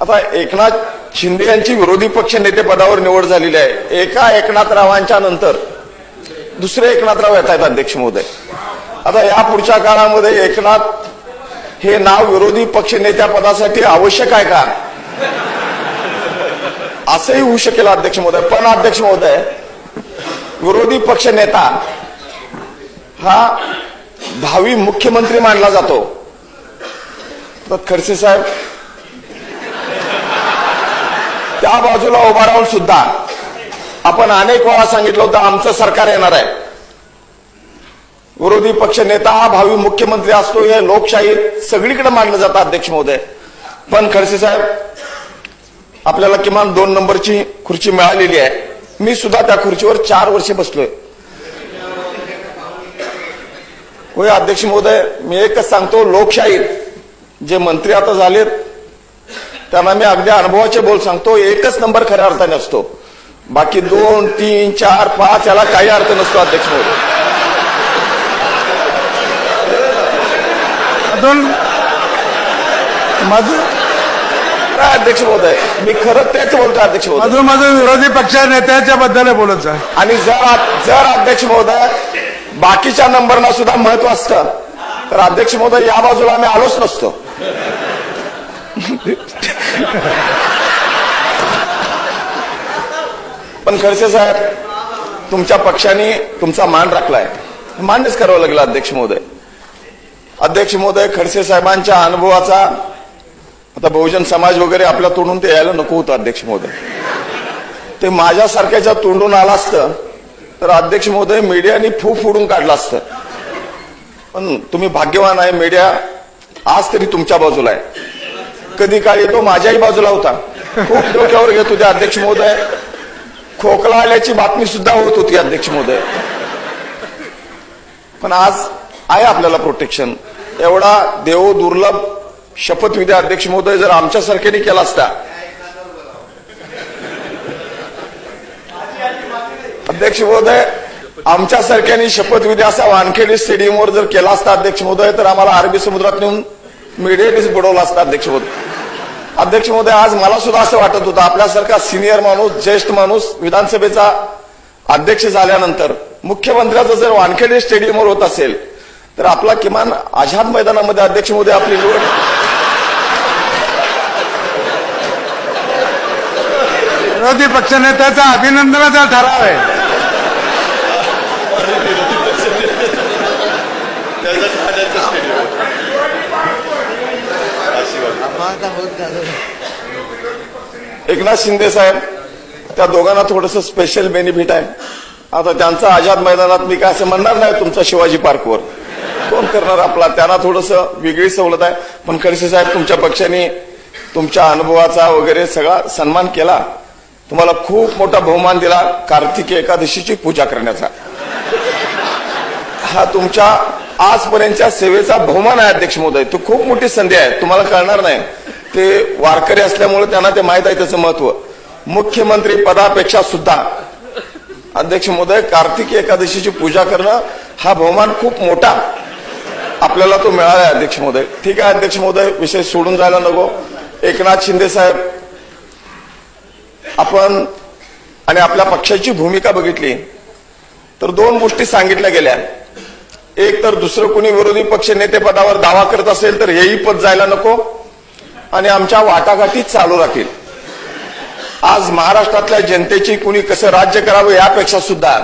आता एकनाथ शिंदे यांची विरोधी पक्ष नेते पदावर निवड झालेली आहे. एका एकनाथरावांच्या नंतर दुसरे एकनाथराव येत आहेत अध्यक्ष महोदय. आता या पुढच्या काळामध्ये एकनाथ हे नाव विरोधी पक्ष नेत्या पदासाठी आवश्यक आहे का? असंही होऊ शकेल अध्यक्ष महोदय. पण अध्यक्ष महोदय विरोधी पक्ष नेता हा भावी मुख्यमंत्री मानला जातो. तर खडसे साहेब त्या बाजूला उभा राहून सुद्धा. आपण अनेक वेळा सांगितलं होतं आमचं सरकार येणार आहे. विरोधी पक्ष नेता हा भावी मुख्यमंत्री असतो हे लोकशाहीत सगळीकडे मानलं जातं अध्यक्ष महोदय. पण खडसे साहेब आपल्याला किमान दोन नंबरची खुर्ची मिळालेली आहे. मी सुद्धा त्या खुर्चीवर चार वर्षे बसलोय. होय अध्यक्ष महोदय मी एकच सांगतो लोकशाहीत जे मंत्री आता झालेत त्यांना मी अगदी अनुभवाचे बोल सांगतो एकच नंबर खऱ्या अर्थाने असतो. बाकी दोन तीन चार पाच याला काही अर्थ नसतो अध्यक्ष महोदय. अजून? माझं? काय अध्यक्ष महोदय? मी खरं तेच बोलतो अध्यक्ष महोदय. अजून माझं विरोधी पक्ष नेत्याच्या बद्दल बोलत जा. आणि जर जर अध्यक्ष महोदय बाकीच्या नंबरला सुद्धा महत्त्व असतं तर अध्यक्ष महोदय या बाजूला आम्ही आलोच नसतो. पण खडसे साहेब तुमच्या पक्षाने तुमचा मान राखलाय. मान्यच करावं लागलं अध्यक्ष महोदय. अध्यक्ष महोदय खडसे साहेबांच्या अनुभवाचा आता बहुजन समाज वगैरे आपल्या तोंडून ते यायला नको होतं अध्यक्ष महोदय. ते माझ्यासारख्याच्या तोंडून आलं असतं तर अध्यक्ष महोदय मीडियाने फू फोडून काढलं असतं. पण तुम्ही भाग्यवान आहे मीडिया आज तरी तुमच्या बाजूला आहे. कधी काळी तो माझ्याही बाजूला होता. खूप डोक्यावर घेत होते अध्यक्ष महोदय. खोकला आल्याची बातमी सुद्धा होत होती अध्यक्ष महोदय. पण आज आहे आपल्याला प्रोटेक्शन एवढा देव दुर्लभ शपथविधी अध्यक्ष महोदय जर आमच्यासारख्याने केला असता. अध्यक्ष महोदय आमच्यासारख्याने शपथविधी असा वानखेडी स्टेडियमवर जर केला असता अध्यक्ष महोदय तर आम्हाला अरबी समुद्रात नेऊन मीडियानेच बुडवला असता अध्यक्ष महोदय. अध्यक्ष महोदय आज मला सुद्धा असं वाटत होतं आपल्यासारखा सिनियर माणूस ज्येष्ठ माणूस विधानसभेचा अध्यक्ष झाल्यानंतर मुख्यमंत्र्याचं जर वानखेडे स्टेडियमवर होत असेल तर आपला किमान आझाद मैदानामध्ये अध्यक्ष मोदी आपली निवड विरोधी पक्षनेत्याचा अभिनंदनाचा ठराव आहे. एकनाथ शिंदे साहेब त्या दोघांना थोडस स्पेशल बेनिफिट आहे. आता त्यांचं आझाद मैदानात मी काय असं म्हणणार नाही तुमचा शिवाजी पार्कवर. कोण करणार आपला? त्यांना थोडस वेगळी सवलत आहे. पण खडसे साहेब तुमच्या पक्षाने तुमच्या अनुभवाचा वगैरे सगळा सन्मान केला. तुम्हाला खूप मोठा बहुमान दिला कार्तिकी एकादशीची पूजा करण्याचा. हा तुमच्या आजपर्यंतच्या सेवेचा बहुमान आहे अध्यक्ष महोदय. तो खूप मोठी संधी आहे. तुम्हाला कळणार नाही. ते वारकरी असल्यामुळे त्यांना ते माहीत आहे त्याचं महत्त्व. मुख्यमंत्री पदापेक्षा सुद्धा. अध्यक्ष महोदय कार्तिक एकादशीची पूजा करणं हा बहुमान खूप मोठा. आपल्याला तो मिळाला आहे अध्यक्ष महोदय. ठीक आहे अध्यक्ष महोदय विषय सोडून जायला नको. एकनाथ शिंदे साहेब आपण आणि आपल्या पक्षाची भूमिका बघितली. तर दोन गोष्टी सांगितल्या गेल्या. एक तर दुसरं कुणी विरोधी पक्ष नेते पदावर दावा करत असेल तर हेही पद जायला नको. आणि आमच्या वाटाघाटी चालू राहतील. आज महाराष्ट्रातल्या जनतेची कुणी कसं राज्य करावं यापेक्षा सुद्धा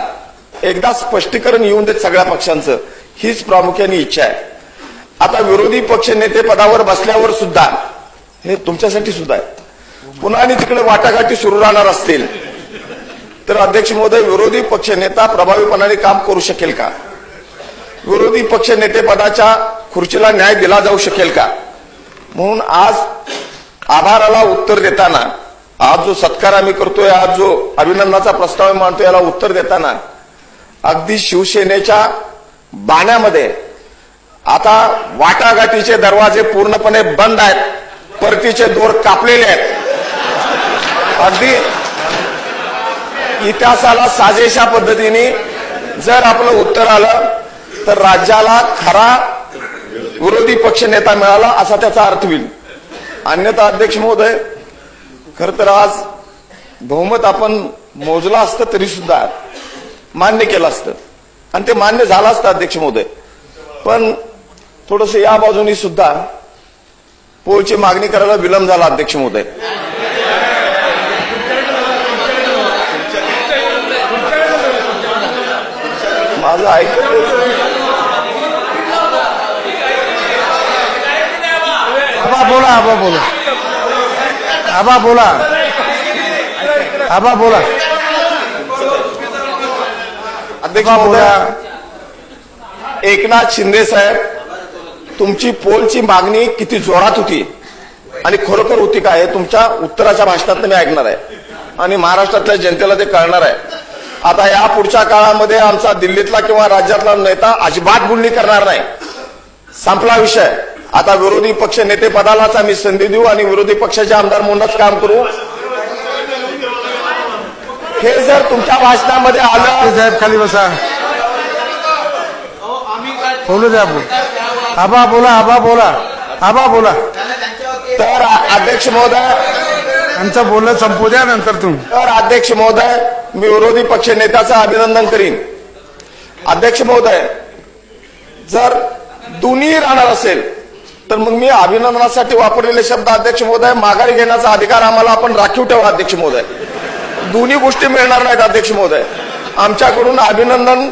एकदा स्पष्टीकरण येऊन देत सगळ्या पक्षांचं हीच प्रामुख्याने इच्छा आहे. आता विरोधी पक्ष नेते पदावर बसल्यावर सुद्धा हे तुमच्यासाठी सुद्धा आहे. पुन्हा आणि तिकडे वाटाघाटी सुरू राहणार असतील. तर अध्यक्ष महोदय विरोधी पक्ष नेता प्रभावीपणाने काम करू शकेल का? विरोधी पक्ष नेतेपदाच्या खुर्चीला न्याय दिला जाऊ शकेल का? म्हणून आज आभाराला उत्तर देताना आज जो सत्कार आम्ही करतोय आज जो अभिनंदनाचा प्रस्ताव आम्ही मांडतोय याला उत्तर देताना अगदी शिवसेनेच्या बाण्यामध्ये आता वाटाघाटीचे दरवाजे पूर्णपणे बंद आहेत परतीचे दोर कापलेले आहेत. अगदी इतिहासाला साजेशा पद्धतीने जर आपलं उत्तर आलं तर राज्याला खरा विरोधी पक्ष नेता मिळाला असा त्याचा अर्थ होईल. अन्यथा अध्यक्ष महोदय खर तर आज बहुमत आपण मोजलं असतं तरी सुद्धा मान्य केलं असतं. आणि ते मान्य झालं असतं अध्यक्ष महोदय. पण थोडस या बाजूनी सुद्धा पोलची मागणी करायला विलंब झाला अध्यक्ष महोदय. माझं ऐकलं बोला आबा बोला. आबा बोला. आबा बोला. अध्यक्ष बोला. एकनाथ शिंदे साहेब तुमची पोलची मागणी किती जोरात होती आणि खरोखर होती का हे तुमच्या उत्तराच्या भाषणात मी ऐकणार आहे. आणि महाराष्ट्रातल्या जनतेला ते कळणार आहे. आता या पुढच्या काळामध्ये आमचा दिल्लीतला किंवा राज्यातला नेता अजिबात बोलणी करणार नाही. संपला विषय. आता विरोधी पक्ष नेते पदालाच आम्ही संधी देऊ आणि विरोधी पक्षाचे आमदार म्हणूनच काम करू. हे जर तुमच्या भाषणामध्ये आलं साहेब खाली बसा. बोलू द्या आबा बोला आबा बोला. आबा बोला. तर अध्यक्ष महोदय यांचं बोलणं संपू द्या नंतर तुम्ही. तर अध्यक्ष महोदय मी विरोधी पक्ष नेत्याचं अभिनंदन करीन. अध्यक्ष महोदय जर दोन्ही राहणार असेल तर मग मी अभिनंदनासाठी वापरलेले शब्द अध्यक्ष महोदय माघारी घेण्याचा अधिकार आम्हाला आपण राखीव ठेवा अध्यक्ष महोदय. दोन्ही गोष्टी मिळणार नाहीत अध्यक्ष महोदय. आमच्याकडून अभिनंदन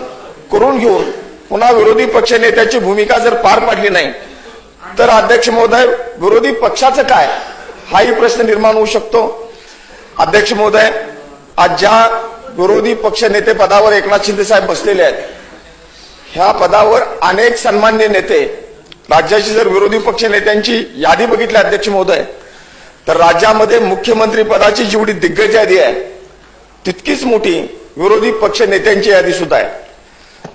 करून घेऊन पुन्हा विरोधी पक्ष नेत्याची भूमिका जर पार पाडली नाही तर अध्यक्ष महोदय विरोधी पक्षाचं काय? हाही प्रश्न निर्माण होऊ शकतो. अध्यक्ष महोदय आज ज्या विरोधी पक्ष नेते पदावर एकनाथ शिंदे साहेब बसलेले आहेत ह्या पदावर अनेक सन्मान्य नेते राज्याची जर विरोधी पक्ष नेत्यांची यादी बघितली अध्यक्ष महोदय तर राज्यामध्ये मुख्यमंत्री पदाची जेवढी दिग्गज यादी आहे तितकीच मोठी विरोधी पक्ष नेत्यांची यादी सुद्धा आहे.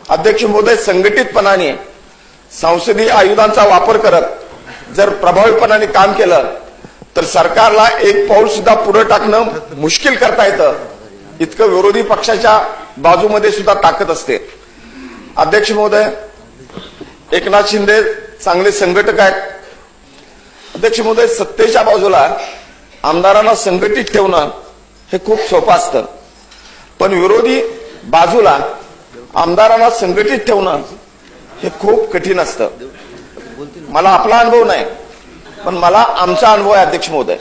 अध्यक्ष महोदय संघटितपणाने संसदीय आयुधांचा वापर करत जर प्रभावीपणाने काम केलं तर सरकारला एक पाऊल सुद्धा पुढे टाकणं मुश्किल करता येतं. इतकं विरोधी पक्षाच्या बाजूमध्ये सुद्धा ताकद असते. अध्यक्ष महोदय एकनाथ शिंदे चांगले संघटक आहेत. अध्यक्ष महोदय सत्तेच्या बाजूला आमदारांना संघटित ठेवणं हे खूप सोपं असतं. पण विरोधी बाजूला आमदारांना संघटित ठेवणं हे खूप कठीण असतं. मला आपला अनुभव नाही पण मला आमचा अनुभव आहे अध्यक्ष महोदय.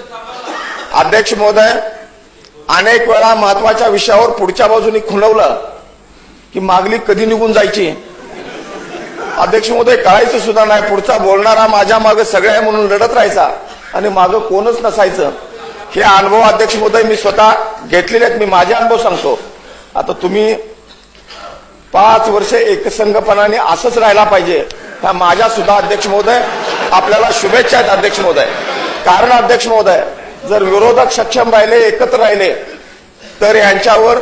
अध्यक्ष महोदय अनेक वेळा महत्त्वाच्या विषयावर पुढच्या बाजूने खुणवलं की मागली कधी निघून जायची? अध्यक्ष महोदय कळायचं सुद्धा नाही. पुढचा बोलणारा माझ्या मागे सगळ्या आहे म्हणून लढत राहायचा. आणि मागं कोणच नसायचं. हे अनुभव अध्यक्ष महोदय मी स्वतः घेतलेले आहेत. मी माझे अनुभव सांगतो. आता तुम्ही पाच वर्ष एकसंघपणाने असंच राहायला पाहिजे. ह्या माझ्या सुद्धा अध्यक्ष महोदय आपल्याला शुभेच्छा आहेत अध्यक्ष महोदय कारण अध्यक्ष महोदय जर विरोधक सक्षम राहिले एकत्र राहिले तर यांच्यावर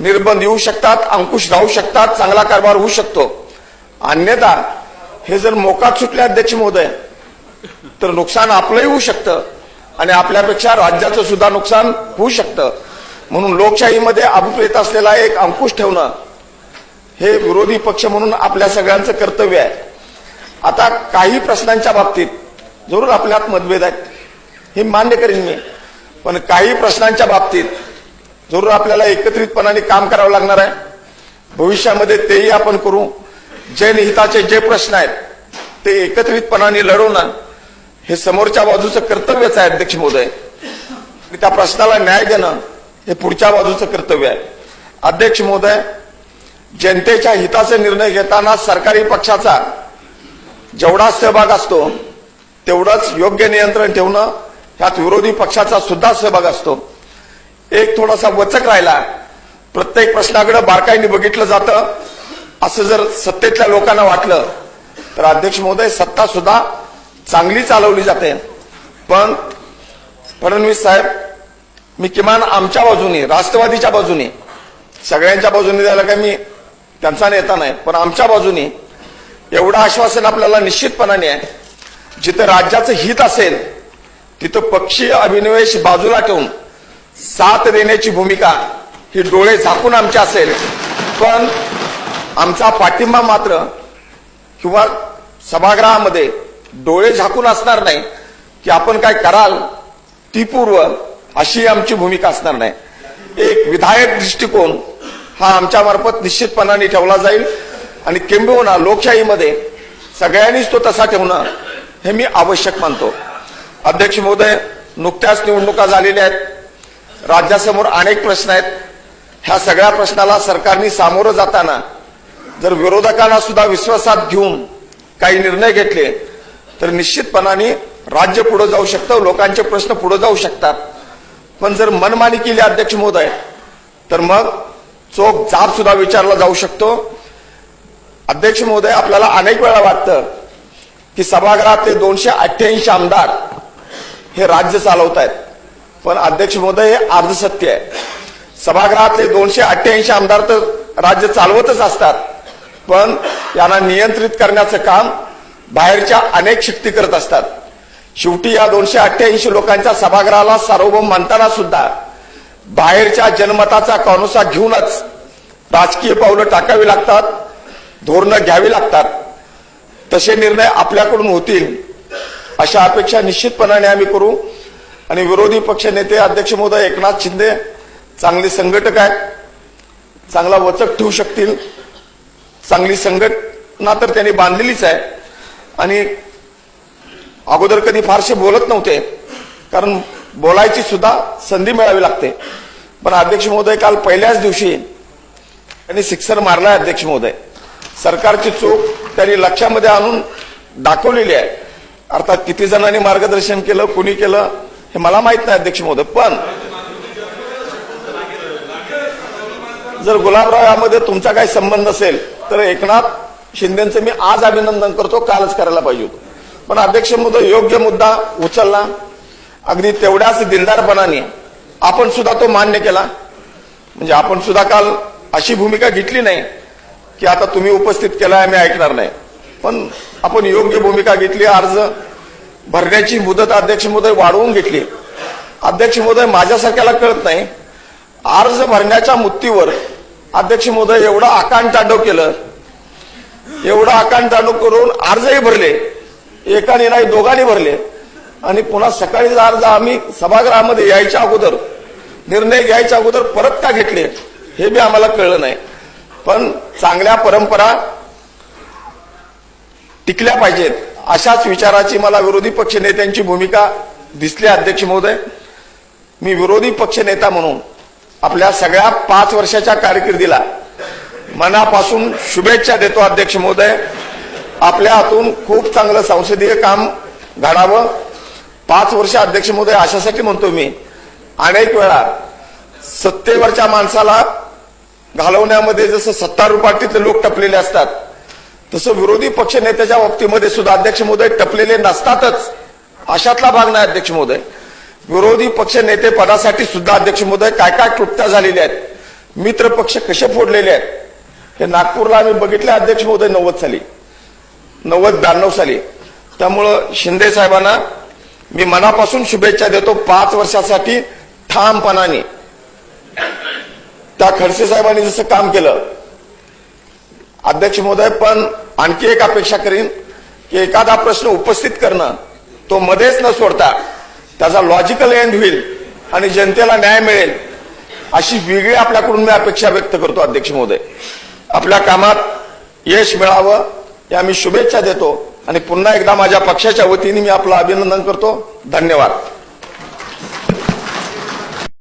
निर्बंध येऊ शकतात अंकुश राहू शकतात चांगला कारभार होऊ शकतो. अन्यथा हे जर मोकाट सुटले अध्यक्ष महोदय तर नुकसान आपलंही होऊ शकतं आणि आपल्यापेक्षा राज्याचं सुद्धा नुकसान होऊ शकतं. म्हणून लोकशाहीमध्ये अभिप्रेत असलेला एक अंकुश ठेवणं हे विरोधी पक्ष म्हणून आपल्या सगळ्यांचं कर्तव्य आहे. आता काही प्रश्नांच्या बाबतीत जरूर आपल्यात मतभेद आहेत हे मान्य करीन मी. पण काही प्रश्नांच्या बाबतीत जरूर आपल्याला एकत्रितपणाने काम करावं लागणार आहे. भविष्यामध्ये तेही आपण करू. जनहिताचे जे प्रश्न आहेत ते एकत्रितपणाने लढवणं हे समोरच्या बाजूचं कर्तव्यच आहे अध्यक्ष महोदय. त्या प्रश्नाला न्याय देणं हे पुढच्या बाजूचं कर्तव्य आहे. अध्यक्ष महोदय जनतेच्या हिताचे निर्णय घेताना सरकारी पक्षाचा जेवढा सहभाग असतो तेवढंच योग्य नियंत्रण ठेवणं ह्यात विरोधी पक्षाचा सुद्धा सहभाग असतो. एक थोडासा वचक राहिला. प्रत्येक प्रश्नाकडे बारकाईने बघितलं जातं. असं जर सत्तेतल्या लोकांना वाटलं तर अध्यक्ष महोदय सत्ता सुद्धा चांगली चालवली जाते. पण फडणवीस साहेब मी किमान आमच्या बाजूने राष्ट्रवादीच्या बाजूने सगळ्यांच्या बाजूने द्यायला काय मी त्यांचा नेता नाही पण आमच्या बाजूने एवढं आश्वासन आपल्याला निश्चितपणाने आहे. जिथं राज्याचं हित असेल तिथं पक्षीय अभिनिवेश बाजूला ठेवून साथ देण्याची भूमिका ही डोळे झाकून आमची असेल. पण आमचा पाठिंबा मात्र किंवा सभागृहामध्ये डोळे झाकून असणार नाही की आपण काय कराल ती पूर्व अशी आमची भूमिका असणार नाही. एक विधायक दृष्टिकोन हा आमच्यामार्फत निश्चितपणाने ठेवला जाईल आणि किंबहुना लोकशाहीमध्ये सगळ्यांनीच तो तसा ठेवणं हे मी आवश्यक मानतो. अध्यक्ष महोदय नुकत्याच निवडणुका झालेल्या आहेत. राज्यासमोर अनेक प्रश्न आहेत. ह्या सगळ्या प्रश्नाला सरकारने सामोरं जाताना जर विरोधकांना सुद्धा विश्वासात घेऊन काही निर्णय घेतले तर निश्चितपणाने राज्य पुढे जाऊ शकतं लोकांचे प्रश्न पुढे जाऊ शकतात. पण जर मनमानी केली अध्यक्ष महोदय तर मग चोख जाब सुद्धा विचारला जाऊ शकतो. अध्यक्ष महोदय आपल्याला अनेक वेळा वाटतं की सभागृहातले दोनशे अठ्ठ्याऐंशी आमदार हे राज्य चालवत आहेत पण अध्यक्ष महोदय हे अर्धसत्य आहे. सभागृहातले दोनशे अठ्ठ्याऐंशी आमदार तर राज्य चालवतच असतात. पण यांना नियंत्रित करण्याचं काम बाहेरच्या अनेक शक्ती करत असतात. शेवटी या दोनशे अठ्ठ्याऐंशी लोकांच्या सभागृहाला सार्वभौम मानताना सुद्धा बाहेरच्या जनमताचा कॉनुसा घेऊनच राजकीय पावलं टाकावी लागतात धोरणं घ्यावी लागतात. तसे निर्णय आपल्याकडून होतील अशा अपेक्षा निश्चितपणाने आम्ही करू. आणि विरोधी पक्ष नेते अध्यक्ष महोदय एकनाथ शिंदे चांगले संघटक आहेत चांगला वचक ठेवू शकतील. चांगली संघटना तर त्यांनी बांधलेलीच आहे. आणि अगोदर कधी फारसे बोलत नव्हते कारण बोलायची सुद्धा संधी मिळावी लागते. पण अध्यक्ष महोदय काल पहिल्याच दिवशी त्यांनी सिक्सर मारलाय अध्यक्ष महोदय. सरकारची चूक त्यांनी लक्षामध्ये आणून दाखवलेली आहे. अर्थात किती जणांनी मार्गदर्शन केलं कुणी केलं हे मला माहीत नाही अध्यक्ष महोदय पण जर गुलाबराव यामध्ये तुमचा काही संबंध असेल तर एकनाथ शिंदेचं मी आज अभिनंदन करतो. कालच करायला पाहिजे होतो. पण अध्यक्ष मुद्दा योग्य मुद्दा उचलला. अगदी तेवढ्याच दिलदारपणाने आपण सुद्धा तो मान्य केला. म्हणजे आपण सुद्धा काल अशी भूमिका घेतली नाही की आता तुम्ही उपस्थित केलाय आम्ही ऐकणार नाही. पण आपण योग्य भूमिका घेतली अर्ज भरण्याची मुदत अध्यक्ष महोदय वाढवून घेतली. अध्यक्ष महोदय माझ्यासारख्याला कळत नाही. अर्ज भरण्याच्या मुत्तीवर अध्यक्ष महोदय एवढा आकांड तांडव केलं. एवढा आकांड तांडव करून अर्जही भरले. एकाने नाही दोघांनी भरले. आणि पुन्हा सकाळी अर्ज आम्ही सभागृहामध्ये यायच्या अगोदर निर्णय घ्यायच्या अगोदर परत का घेतले हे बी आम्हाला कळलं नाही. पण चांगल्या परंपरा टिकल्या पाहिजेत. अशाच विचाराची मला विरोधी पक्ष नेत्यांची भूमिका दिसली अध्यक्ष महोदय. मी विरोधी पक्ष नेता म्हणून आपल्या सगळ्या पाच वर्षाच्या कारकिर्दीला मनापासून शुभेच्छा देतो अध्यक्ष महोदय. आपल्या हातून खूप चांगलं संसदीय काम घडावं. पाच वर्ष अध्यक्ष महोदय अशासाठी म्हणतो मी. अनेक वेळा सत्तेवरच्या माणसाला घालवण्यामध्ये जसं सत्तारूढ पार्टीतले लोक टपलेले असतात तसं विरोधी पक्ष नेत्याच्या बाबतीमध्ये सुद्धा अध्यक्ष महोदय टपलेले नसतातच. अशातला भाग नाही अध्यक्ष महोदय. विरोधी पक्ष नेते पदासाठी सुद्धा अध्यक्ष महोदय काय काय क्लुप्त्या झालेल्या आहेत? मित्र पक्ष कसे फोडलेले आहेत? हे नागपूरला आम्ही बघितले अध्यक्ष महोदय नव्वद साली. नव्वद ब्याण्णव साली. त्यामुळं शिंदे साहेबांना मी मनापासून शुभेच्छा देतो पाच वर्षासाठी ठामपणाने. त्या खडसे साहेबांनी जसं काम केलं अध्यक्ष महोदय पण आणखी एक अपेक्षा करीन की एखादा प्रश्न उपस्थित करणं तो मध्येच न सोडता त्याचा लॉजिकल एंड होईल आणि जनतेला न्याय मिळेल अशी वेगळी आपल्याकडून मी अपेक्षा व्यक्त करतो अध्यक्ष महोदय. आपल्या कामात यश मिळावं या मी शुभेच्छा देतो आणि पुन्हा एकदा माझ्या पक्षाच्या वतीने मी आपलं अभिनंदन करतो. धन्यवाद.